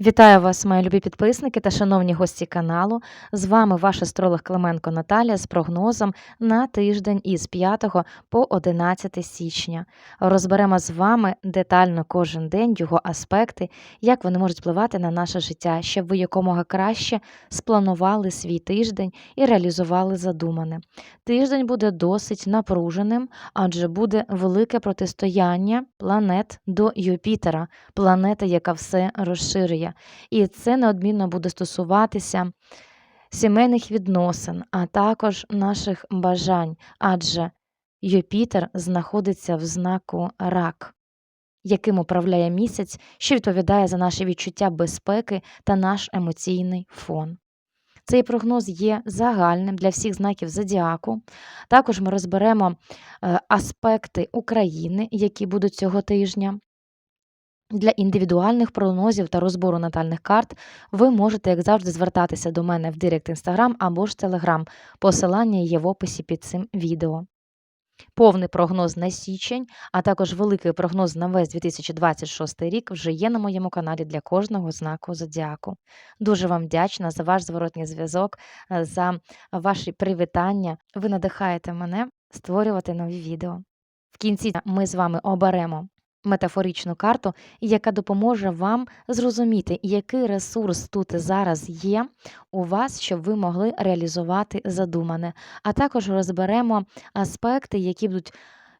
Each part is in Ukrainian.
Вітаю вас, мої любі підписники та шановні гості каналу. З вами ваш астролог Клименко Наталія з прогнозом на тиждень із 5 по 11 січня. Розберемо з вами детально кожен день його аспекти, як вони можуть впливати на наше життя, щоб ви якомога краще спланували свій тиждень і реалізували задумане. Тиждень буде досить напруженим, адже буде велике протистояння планет до Юпітера, планета, яка все розширює. І це неодмінно буде стосуватися сімейних відносин, а також наших бажань, адже Юпітер знаходиться в знаку рак, яким управляє місяць, що відповідає за наші відчуття безпеки та наш емоційний фон. Цей прогноз є загальним для всіх знаків зодіаку. Також ми розберемо е, аспекти України, які будуть цього тижня. Для індивідуальних прогнозів та розбору натальних карт ви можете, як завжди, звертатися до мене в Директ Інстаграм або ж Телеграм. Посилання є в описі під цим відео. Повний прогноз на січень, а також великий прогноз на весь 2026 рік вже є на моєму каналі для кожного знаку зодіаку. Дуже вам вдячна за ваш зворотній зв'язок, за ваші привітання. Ви надихаєте мене створювати нові відео. В кінці ми з вами оберемо метафоричну карту, яка допоможе вам зрозуміти, який ресурс тут і зараз є у вас, щоб ви могли реалізувати задумане. А також розберемо аспекти, які будуть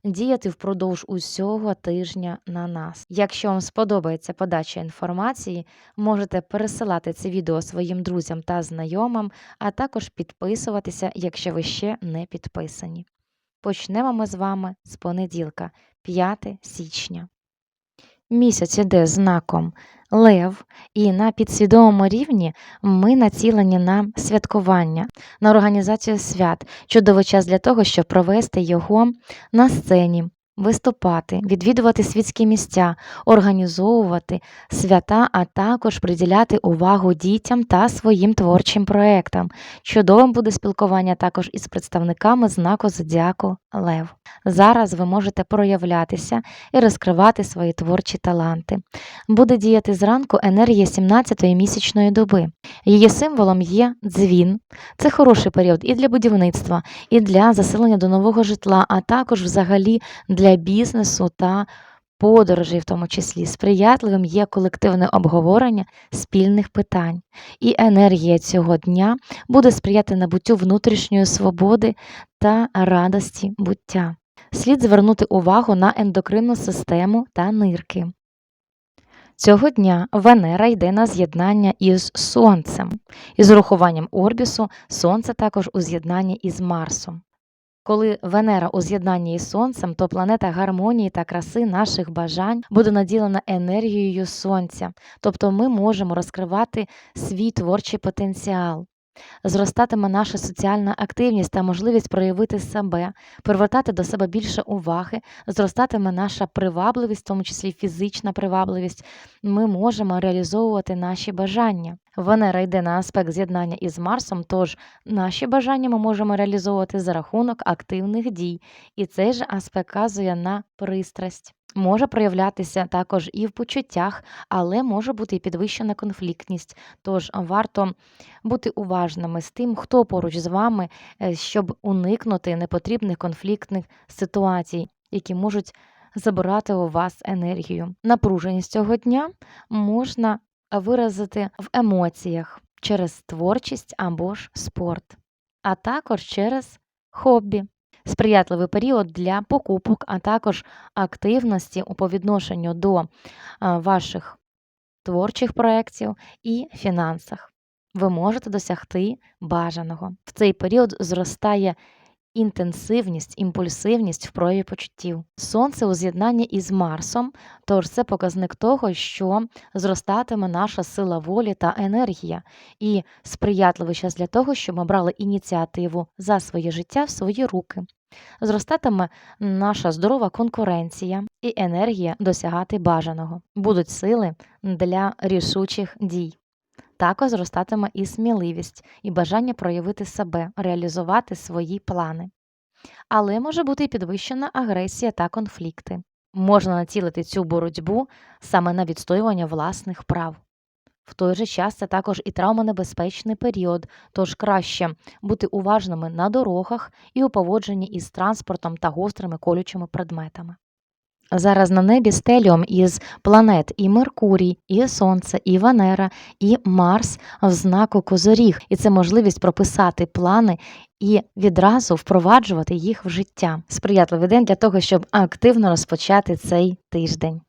діяти впродовж усього тижня на нас. Якщо вам сподобається подача інформації, можете пересилати це відео своїм друзям та знайомим, а також підписуватися, якщо ви ще не підписані. Почнемо ми з вами з понеділка, 5 січня. Місяць іде знаком Лев, і на підсвідомому рівні ми націлені на святкування, на організацію свят. Чудовий час для того, щоб провести його на сцені, виступати, відвідувати світські місця, організовувати свята, а також приділяти увагу дітям та своїм творчим проектам. Чудовим буде спілкування також із представниками знаку Зодіаку Лев. Зараз ви можете проявлятися і розкривати свої творчі таланти. Буде діяти зранку енергія 17-ї місячної доби. Її символом є дзвін. Це хороший період і для будівництва, і для заселення до нового житла, а також взагалі для бізнесу та подорожей, в тому числі. Сприятливим є колективне обговорення спільних питань. І енергія цього дня буде сприяти набуттю внутрішньої свободи та радості буття. Слід звернути увагу на ендокринну систему та нирки. Цього дня Венера йде на з'єднання із Сонцем. Із урахуванням Орбісу Сонце також у з'єднанні із Марсом. Коли Венера у з'єднанні із Сонцем, то планета гармонії та краси наших бажань буде наділена енергією Сонця, тобто ми можемо розкривати свій творчий потенціал. Зростатиме наша соціальна активність та можливість проявити себе, привертати до себе більше уваги, зростатиме наша привабливість, в тому числі фізична привабливість. Ми можемо реалізовувати наші бажання. Венера йде на аспект з'єднання із Марсом, тож наші бажання ми можемо реалізовувати за рахунок активних дій, і цей же аспект казує на пристрасть. Може проявлятися також і в почуттях, але може бути і підвищена конфліктність. Тож варто бути уважними з тим, хто поруч з вами, е, щоб уникнути непотрібних конфліктних ситуацій, які можуть забирати у вас енергію. Напруженість цього дня можна виразити в емоціях через творчість або ж спорт, а також через хобі. Сприятливий період для покупок, а також активності у по відношенню до ваших творчих проєктів і фінансах. Ви можете досягти бажаного. В цей період зростає інтенсивність, імпульсивність в прояві почуттів. Сонце у з'єднанні із Марсом, тож це показник того, що зростатиме наша сила волі та енергія, і сприятливий час для того, щоб ми брали ініціативу за своє життя в свої руки. Зростатиме наша здорова конкуренція і енергія досягати бажаного. Будуть сили для рішучих дій. Також зростатиме і сміливість, і бажання проявити себе, реалізувати свої плани. Але може бути і підвищена агресія та конфлікти. Можна націлити цю боротьбу саме на відстоювання власних прав. В той же час це також і травмонебезпечний період, тож краще бути уважними на дорогах і у поводженні із транспортом та гострими колючими предметами. Зараз на небі стеліум із планет і Меркурій, і Сонце, і Венера, і Марс в знаку Козоріг, і це можливість прописати плани і відразу впроваджувати їх в життя. Сприятливий день для того, щоб активно розпочати цей тиждень.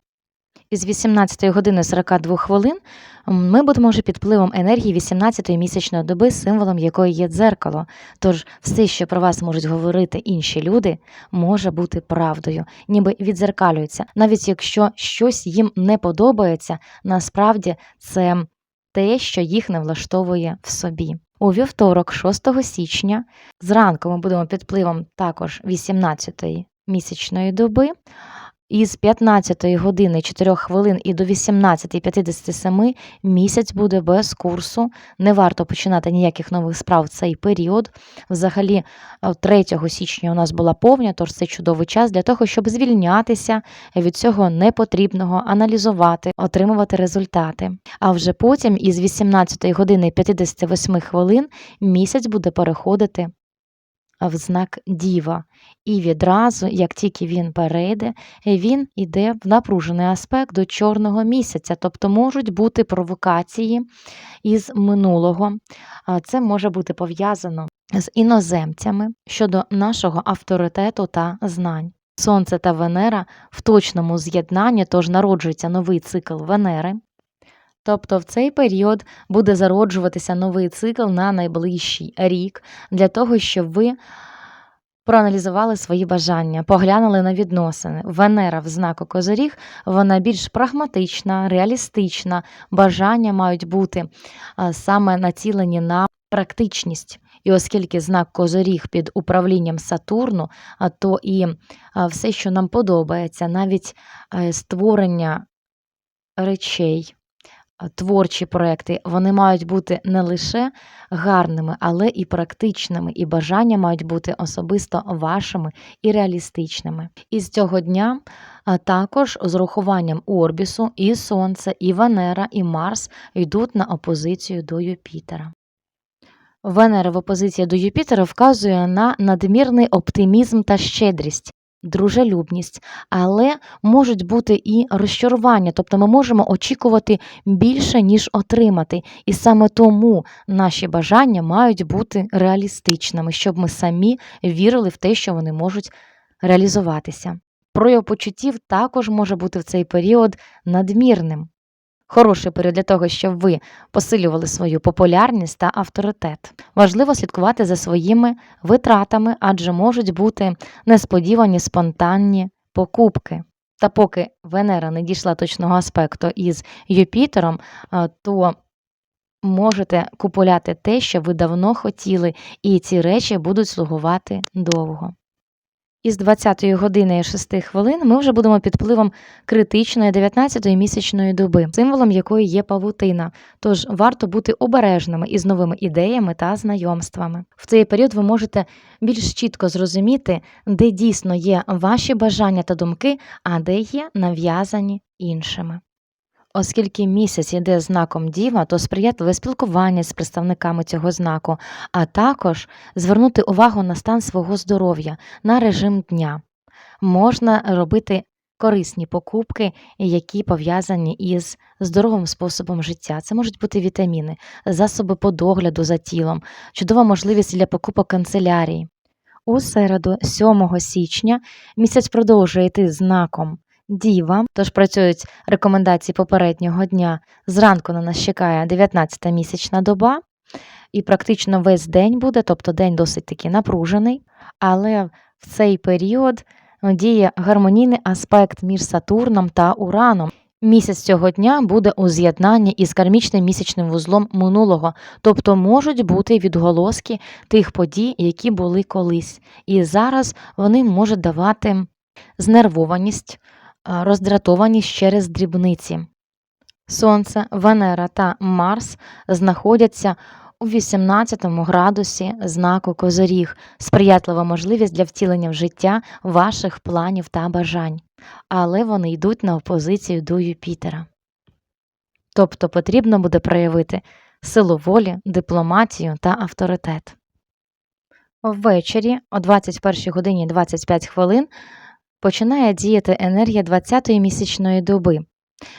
Із 18 години 42 хвилин ми будемо вже під впливом енергії 18-ї місячної доби, символом якої є дзеркало. Тож все, що про вас можуть говорити інші люди, може бути правдою, ніби відзеркалюється. Навіть якщо щось їм не подобається, насправді це те, що їх не влаштовує в собі. У вівторок, 6 січня, зранку ми будемо під впливом також 18-ї місячної доби. Із 15 години 4 хвилин і до 18.57 місяць буде без курсу. Не варто починати ніяких нових справ в цей період. Взагалі, е, 3 січня у нас була повня, тож це чудовий час для того, щоб звільнятися від цього непотрібного, аналізувати, отримувати результати. А вже потім, із 18 години і 58 хвилин, місяць буде переходити в знак Діва. І відразу, як тільки він перейде, він йде в напружений аспект до чорного місяця, тобто можуть бути провокації із минулого. Це може бути пов'язано з іноземцями щодо нашого авторитету та знань. Сонце та Венера в точному з'єднанні, тож народжується новий цикл Венери. Тобто в цей період буде зароджуватися новий цикл на найближчий рік для того, щоб ви проаналізували свої бажання, поглянули на відносини. Венера в знаку Козоріг, вона більш прагматична, реалістична. Бажання мають бути саме націлені на практичність. І оскільки знак Козоріг під управлінням Сатурну, то і все, що нам подобається, навіть е, створення речей, творчі проекти, вони мають бути не лише гарними, але і практичними, і бажання мають бути особисто вашими і реалістичними. І з цього дня а також з урахуванням Орбісу і Сонце, і Венера, і Марс йдуть на опозицію до Юпітера. Венера в опозиції до Юпітера вказує на надмірний оптимізм та щедрість, дружелюбність, але можуть бути і розчарування, тобто ми можемо очікувати більше, ніж отримати. І саме тому наші бажання мають бути реалістичними, щоб ми самі вірили в те, що вони можуть реалізуватися. Прояв почуттів також може бути в цей період надмірним. Хороший період для того, щоб ви посилювали свою популярність та авторитет. Важливо слідкувати за своїми витратами, адже можуть бути несподівані спонтанні покупки. Та поки Венера не дійшла точного аспекту із Юпітером, то можете купуляти те, що ви давно хотіли, і ці речі будуть слугувати довго. Із 20 години і 6 хвилин ми вже будемо під впливом критичної 19-ї місячної доби, символом якої є павутина. Тож варто бути обережними із новими ідеями та знайомствами. В цей період ви можете більш чітко зрозуміти, де дійсно є ваші бажання та думки, а де є нав'язані іншими. Оскільки місяць іде знаком діва, то сприятливе спілкування з представниками цього знаку, а також звернути увагу на стан свого здоров'я, на режим дня. Можна робити корисні покупки, які пов'язані із здоровим способом життя. Це можуть бути вітаміни, засоби по догляду за тілом, чудова можливість для покупок канцелярії. У середу, 7 січня, місяць продовжує йти знаком Діва, тож працюють рекомендації попереднього дня. Зранку на нас чекає 19-та місячна доба, і практично весь день буде, тобто день досить таки напружений, але в цей період діє гармонійний аспект між Сатурном та Ураном. Місяць цього дня буде у з'єднанні із кармічним місячним вузлом минулого, тобто можуть бути відголоски тих подій, які були колись. І зараз вони можуть давати знервованість, роздратованість через дрібниці. Сонце, Венера та Марс знаходяться у 18 градусі знаку Козоріг, сприятлива можливість для втілення в життя ваших планів та бажань, але вони йдуть на опозицію до Юпітера. тобто потрібно буде проявити силу волі, дипломатію та авторитет. Ввечері о 21 годині 25 хвилин починає діяти енергія 20-ї місячної доби,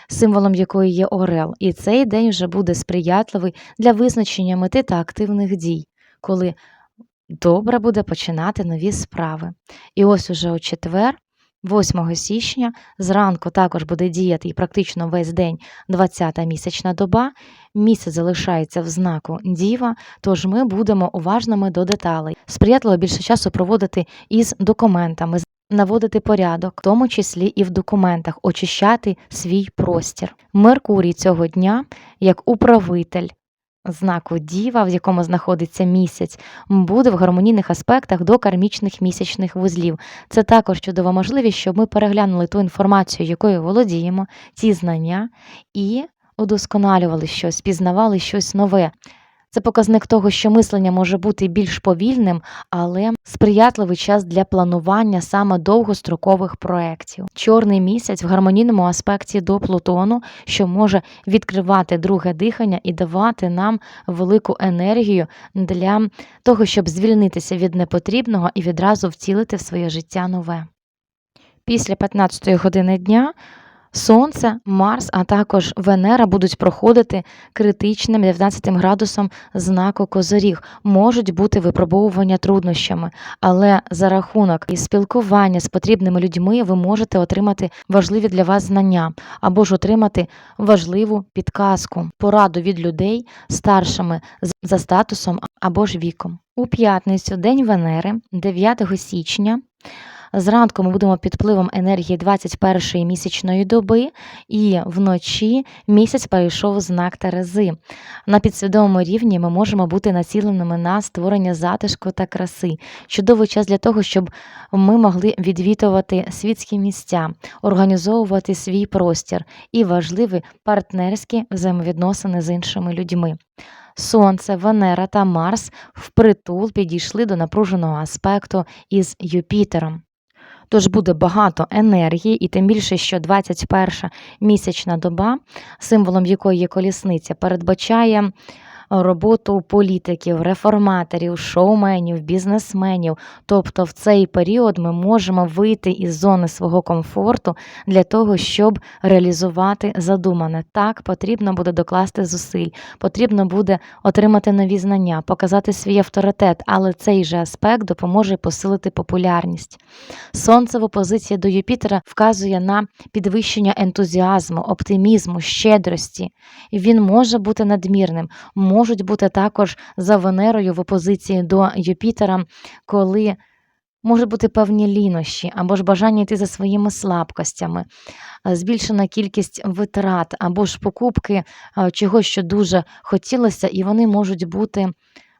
символом якої є орел, і цей день вже буде сприятливий для визначення мети та активних дій, коли добре буде починати нові справи. І ось уже у четвер, 8 січня, зранку також буде діяти і практично весь день 20-та місячна доба. Місяць залишається в знаку діва, тож ми будемо уважними до деталей. Сприятливо більше часу проводити із документами, наводити порядок, в тому числі і в документах, очищати свій простір. Меркурій цього дня, як управитель знаку Діва, в якому знаходиться місяць, буде в гармонійних аспектах до кармічних місячних вузлів. Це також чудова можливість, щоб ми переглянули ту інформацію, якою володіємо, ті знання і удосконалювали щось, пізнавали щось нове. Це показник того, що мислення може бути більш повільним, але сприятливий час для планування саме довгострокових проєктів. Чорний місяць в гармонійному аспекті до Плутону, що може відкривати друге дихання і давати нам велику енергію для того, щоб звільнитися від непотрібного і відразу втілити в своє життя нове. Після 15 години дня Сонце, Марс, а також Венера будуть проходити критичним 19 градусом знаку Козоріг. Можуть бути випробовування труднощами, але за рахунок і спілкування з потрібними людьми ви можете отримати важливі для вас знання або ж отримати важливу підказку, пораду від людей старшими за статусом або ж віком. У п'ятницю, день Венери, 9 січня. Зранку ми будемо під впливом енергії 21-ї місячної доби, і вночі місяць перейшов знак Терези. На підсвідомому рівні ми можемо бути націленими на створення затишку та краси. Чудовий час для того, щоб ми могли відвідувати світські місця, організовувати свій простір і важливі партнерські взаємовідносини з іншими людьми. Сонце, Венера та Марс впритул підійшли до напруженого аспекту із Юпітером. Тож буде багато енергії, і тим більше, що 21 місячна доба, символом якої є колісниця, передбачає роботу політиків, реформаторів, шоуменів, бізнесменів. Тобто в цей період ми можемо вийти із зони свого комфорту для того, щоб реалізувати задумане. Так, потрібно буде докласти зусиль, потрібно буде отримати нові знання, показати свій авторитет, але цей же аспект допоможе посилити популярність. Сонце в опозиції до Юпітера вказує на підвищення ентузіазму, оптимізму, щедрості. Він може бути надмірним, можуть бути також за Венерою в опозиції до Юпітера, коли можуть бути певні лінощі або ж бажання йти за своїми слабкостями, е, збільшена кількість витрат або ж покупки е, чогось, що дуже хотілося, і вони можуть бути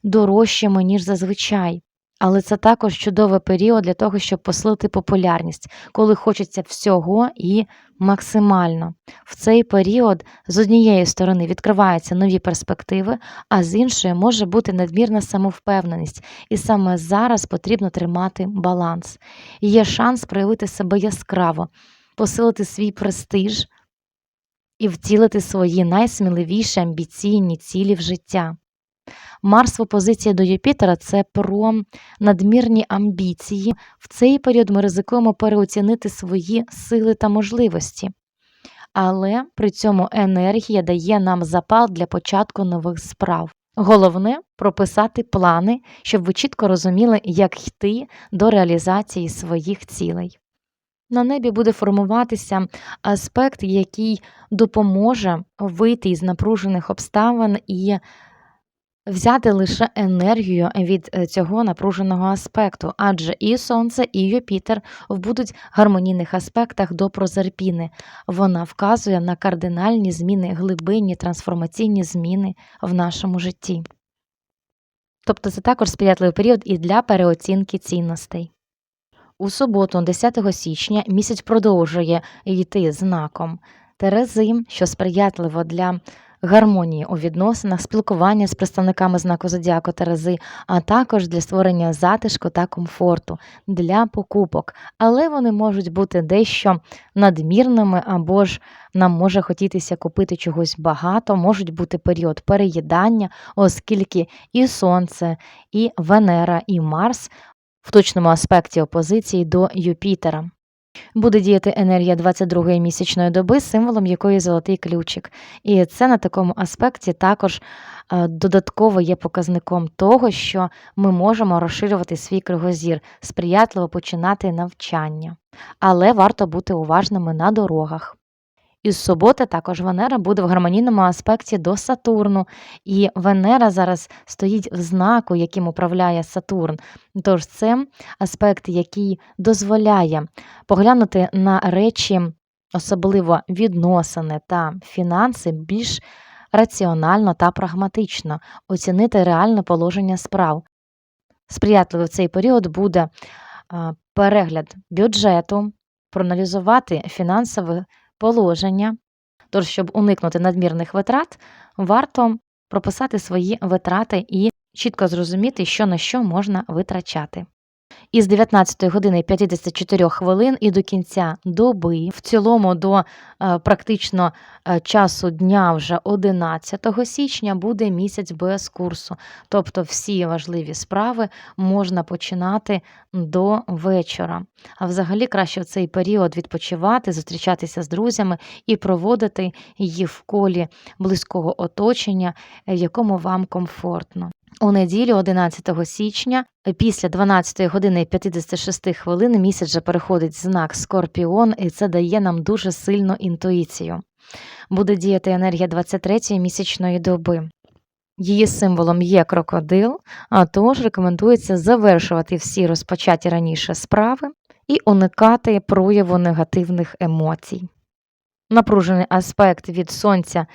дорожчими, ніж зазвичай. Але це також чудовий період для того, щоб посилити популярність, коли хочеться всього і максимально. В цей період з однієї сторони відкриваються нові перспективи, а з іншої може бути надмірна самовпевненість, і саме зараз потрібно тримати баланс. Є шанс проявити себе яскраво, посилити свій престиж і втілити свої найсміливіші амбіційні цілі в життя. Марс в опозиції до Юпітера це про надмірні амбіції. В цей період ми ризикуємо переоцінити свої сили та можливості. Але при цьому енергія дає нам запал для початку нових справ. Головне прописати плани, щоб ви чітко розуміли, як йти до реалізації своїх цілей. На небі буде формуватися аспект, який допоможе вийти із напружених обставин і взяти лише енергію від е, цього напруженого аспекту, адже і Сонце, і Юпітер будуть гармонійних аспектах до прозерпіни. Вона вказує на кардинальні зміни, глибинні трансформаційні зміни в нашому житті. Тобто це також сприятливий період і для переоцінки цінностей. У суботу, 10 січня, місяць продовжує йти знаком Терези, що сприятливо для гармонії у відносинах, спілкування з представниками знаку зодіаку Терези, а також для створення затишку та комфорту для покупок. Але вони можуть бути дещо надмірними, або ж нам може хотітися купити чогось багато, можуть бути період переїдання, оскільки і Сонце, і Венера, і Марс в точному аспекті опозиції до Юпітера. Буде діяти енергія 22-ї місячної доби, символом якої золотий ключик. І це на такому аспекті також е, додатково є показником того, що ми можемо розширювати свій кругозір, сприятливо починати навчання. Але варто бути уважними на дорогах. Із суботи також Венера буде в гармонійному аспекті до Сатурну, і Венера зараз стоїть в знаку, яким управляє Сатурн. Тож це аспект, який дозволяє поглянути на речі, особливо відносини та фінанси, більш раціонально та прагматично, оцінити реальне положення справ. Сприятливий в цей період буде перегляд бюджету, проаналізувати фінансове положення. Тож, щоб уникнути надмірних витрат, варто прописати свої витрати і чітко зрозуміти, що на що можна витрачати. Із 19 години 54 хвилин і до кінця доби, в цілому до е, практично е, часу дня вже 11 січня буде місяць без курсу. Тобто всі важливі справи можна починати до вечора. А взагалі краще в цей період відпочивати, зустрічатися з друзями і проводити їх в колі близького оточення, в якому вам комфортно. У неділю, 11 січня, після 12 години 56 хвилин місяць вже переходить знак Скорпіон, і це дає нам дуже сильну інтуїцію. Буде діяти енергія 23-ї місячної доби. Її символом є крокодил, а тож рекомендується завершувати всі розпочаті раніше справи і уникати прояву негативних емоцій. Напружений аспект від Сонця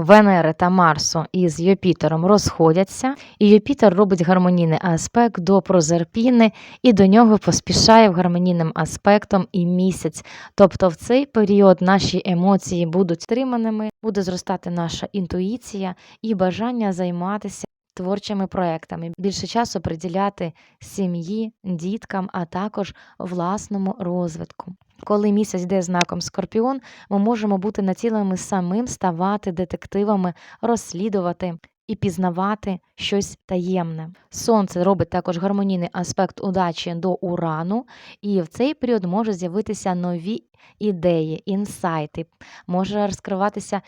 Венери та Марсу із Юпітером розходяться, і Юпітер робить гармонійний аспект до Прозерпіни, і до нього поспішає в гармонійним аспектом і місяць. Тобто в цей період наші емоції будуть стриманими, буде зростати наша інтуїція і бажання займатися. Творчими проектами більше часу приділяти сім'ї, діткам, а також власному розвитку. Коли місяць йде знаком Скорпіон, ми можемо бути націленими самим ставати детективами, розслідувати і пізнавати щось таємне. Сонце робить також гармонійний аспект удачі до урану, і в цей період може з'явитися нові ідеї, інсайти, може розкриватися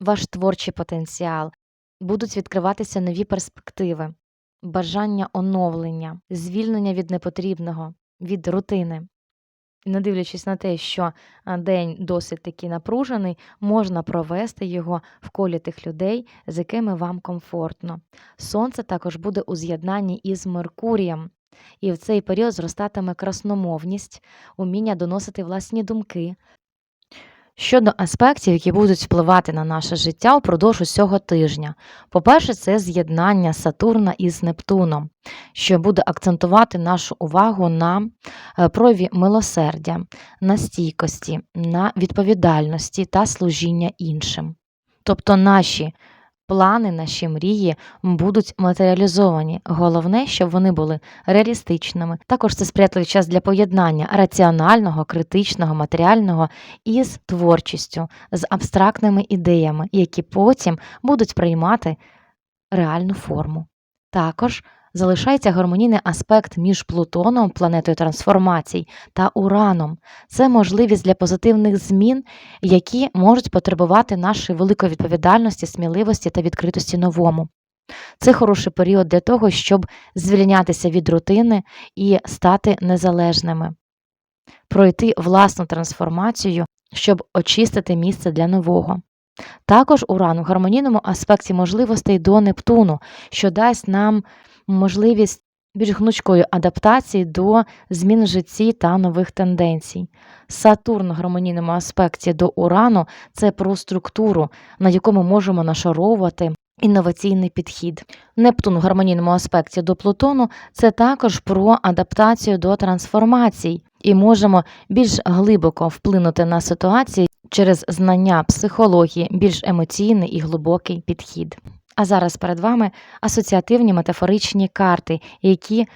ваш творчий потенціал, будуть відкриватися нові перспективи, бажання оновлення, звільнення від непотрібного, від рутини. Не дивлячись на те, що день досить таки напружений, можна провести його в колі тих людей, з якими вам комфортно. Сонце також буде у з'єднанні із Меркурієм, і в цей період зростатиме красномовність, уміння доносити власні думки. Щодо аспектів, які будуть впливати на наше життя впродовж усього тижня. По-перше, це з'єднання Сатурна із Нептуном, що буде акцентувати нашу увагу на е, прояві милосердя, на стійкості, на відповідальності та служіння іншим. Тобто наші плани, наші мрії будуть матеріалізовані. Головне, щоб вони були реалістичними. Також це сприятливий час для поєднання раціонального, критичного, матеріального із творчістю, з абстрактними ідеями, які потім будуть приймати реальну форму. Також залишається гармонійний аспект між Плутоном, планетою трансформацій, та Ураном. Це можливість для позитивних змін, які можуть потребувати нашої великої відповідальності, сміливості та відкритості новому. Це хороший період для того, щоб звільнятися від рутини і стати незалежними, пройти власну трансформацію, щоб очистити місце для нового. Також Уран у гармонійному аспекті можливостей до Нептуну, що дасть нам можливість більш гнучкої адаптації до змін в житті та нових тенденцій. Сатурн у гармонійному аспекті до Урану це про структуру, на яку ми можемо нашаровувати інноваційний підхід. Нептун у гармонійному аспекті до Плутону це також про адаптацію до трансформацій, і можемо більш глибоко вплинути на ситуації, через знання психології, більш емоційний і глибокий підхід. А зараз перед вами асоціативні метафоричні карти, які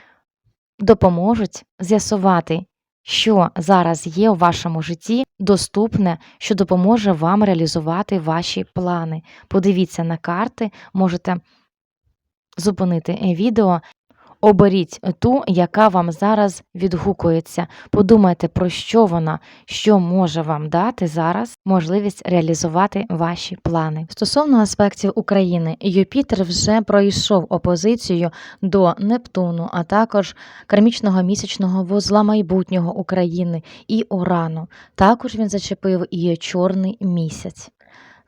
допоможуть з'ясувати, що зараз є у вашому житті доступне, що допоможе вам реалізувати ваші плани. Подивіться на карти, можете зупинити е, відео. Оберіть ту, яка вам зараз відгукується. Подумайте, про що вона, що може вам дати зараз можливість реалізувати ваші плани. Стосовно аспектів України, Юпітер вже пройшов опозицію до Нептуну, а також кармічного місячного вузла майбутнього України і Урану. Також він зачепив і чорний місяць.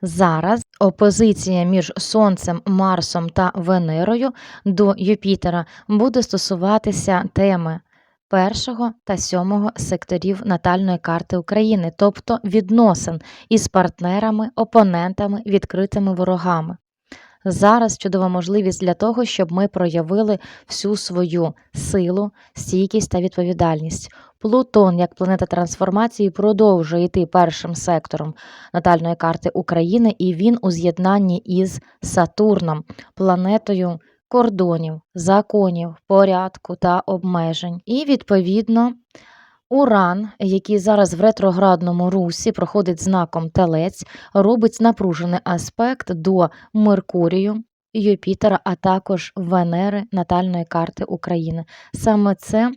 Зараз опозиція між Сонцем, Марсом та Венерою до Юпітера буде стосуватися теми першого та сьомого секторів натальної карти України, тобто відносин із партнерами, опонентами, відкритими ворогами. Зараз чудова можливість для того, щоб ми проявили всю свою силу, стійкість та відповідальність. Плутон, як планета трансформації, продовжує йти першим сектором натальної карти України, і він у з'єднанні із Сатурном, планетою кордонів, законів, порядку та обмежень. І відповідно. Уран, який зараз в ретроградному русі проходить знаком Телець, робить напружений аспект до Меркурію, Юпітера, а також Венери натальної карти України. Саме це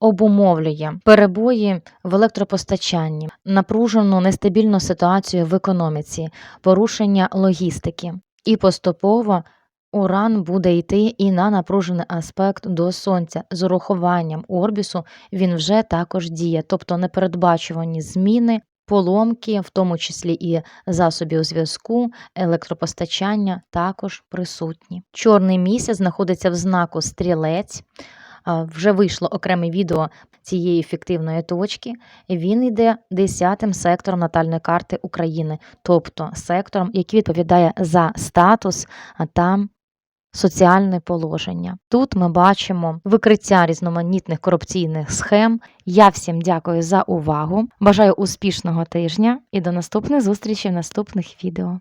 обумовлює перебої в електропостачанні, напружену нестабільну ситуацію в економіці, порушення логістики. І поступово Уран буде йти і на напружений аспект до Сонця. З урахуванням орбісу він вже також діє, тобто непередбачувані зміни, поломки, в тому числі і засобів зв'язку, електропостачання також присутні. Чорний місяць знаходиться в знаку стрілець. Вже вийшло окреме відео цієї фіктивної точки. Він йде десятим сектором натальної карти України, тобто сектором, який відповідає за статус там соціальне положення. Тут ми бачимо викриття різноманітних корупційних схем. Я всім дякую за увагу. Бажаю успішного тижня і до наступних зустрічей в наступних відео.